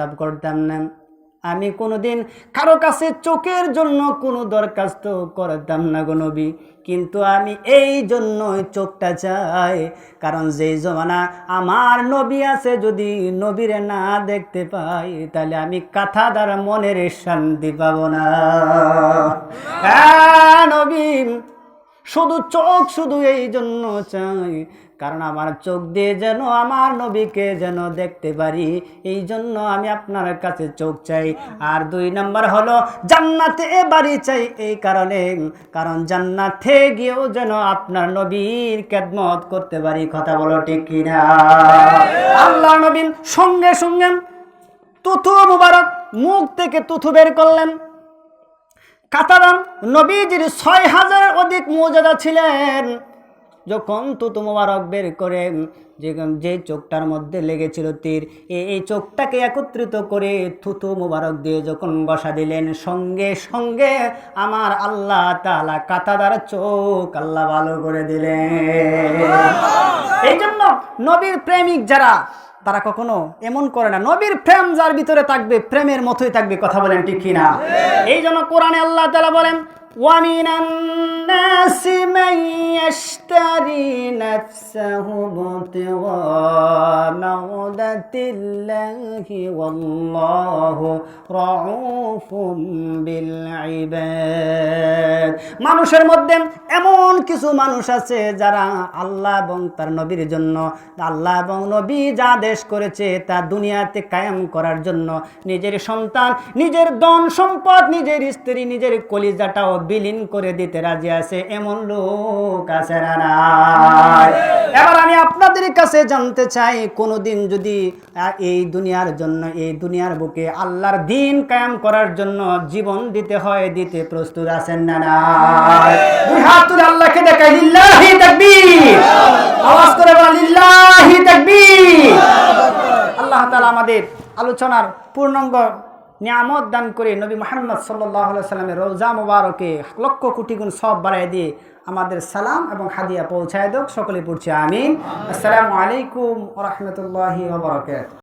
প্রস্তাব করতাম না। আমি কোনোদিন কারও কাছে চোখের জন্য কোনো দরখাস্ত করতাম না গো নবী। কিন্তু আমি এই জন্যই চোখটা চাই, কারণ যেই জমানা আমার নবী আছে যদি নবীরে না দেখতে পাই, তাহলে আমি কাথা দ্বারা মনের শান্তি পাবো না। হ্যাঁ নবী শুধু চোখ শুধু এই জন্য চাই, কারণ আমার চোখ দিয়ে যেন আমার নবীকে যেন দেখতে পারি, এই জন্য আমি আপনার কাছে চোখ চাই। আর দুই নম্বর হলো, জান্নাতে বাড়ি চাই এই কারণে, কারণ জান্নাতে গিয়েও যেন আপনার নবীর কেদমত করতে পারি। কথা বলো ঠিক কিনা? আল্লাহ নবীন সঙ্গে সঙ্গে তুথু মুবারক মুখ থেকে তুথু বের করলেন। কাতারাম নবীজির ছয় হাজারের অধিক মর্যাদা ছিলেন। যখন তুতু মোবারক বের করে যে চোখটার মধ্যে লেগেছিল তীর এ- এই চোখটাকে একত্রিত করে থুতু মোবারক দিয়ে যখন বসা দিলেন সঙ্গে সঙ্গে আমার আল্লাহ তালা কাতাদার চোখ আল্লাহ ভালো করে দিলেন। এই জন্য নবীর প্রেমিক যারা তারা কখনো এমন করে না। নবীর প্রেম যার ভিতরে থাকবে প্রেমের মতোই থাকবে কথা বলেন ঠিক কিনা? এই জন্য কোরআনে আল্লাহ তালা বলেন ومن الناس من يشتري نفسه ابتغاء مرضة الله والله رعوف بالعباد মানুষের মধ্যে এমন কিছু মানুষ আছে যারা আল্লাহ এবং তার নবীর জন্য আল্লাহ এবং নবী যা আদেশ করেছে তা দুনিয়াতে কায়েম করার জন্য নিজের সন্তান নিজের ধন সম্পদ নিজের স্ত্রী নিজের কলিজাটাও বিলীন করে দিতে রাজি আছে, এমন লোক আছে এবার আমি আপনাদের কাছে জানতে চাই, কোনোদিন যদি এই দুনিয়ার জন্য, এই দুনিয়ার বুকে আল্লাহর দিন কায়াম করার জন্য জীবন দিতে হয়, দিতে প্রস্তুত আছেন না তুলে আল্লাহকে দেখাই, লিল্লাহি আওয়াজ করে বলা লিল্লাহি আল্লাহ তাআলা আমাদের আলোচনার পূর্ণাঙ্গ নিয়ামত দান করে নবী মোহাম্মদ সাল্লাহ সাল্লামের রোজা মুবারকে লক্ষ কোটি গুণ সব বাড়াই দিয়ে আমাদের সালাম এবং হাদিয়া পৌঁছায় দোক সকলে পড়ছে আমিন। আসসালামু আলাইকুম রহমতুল্লাহি ওবরাকাতুহু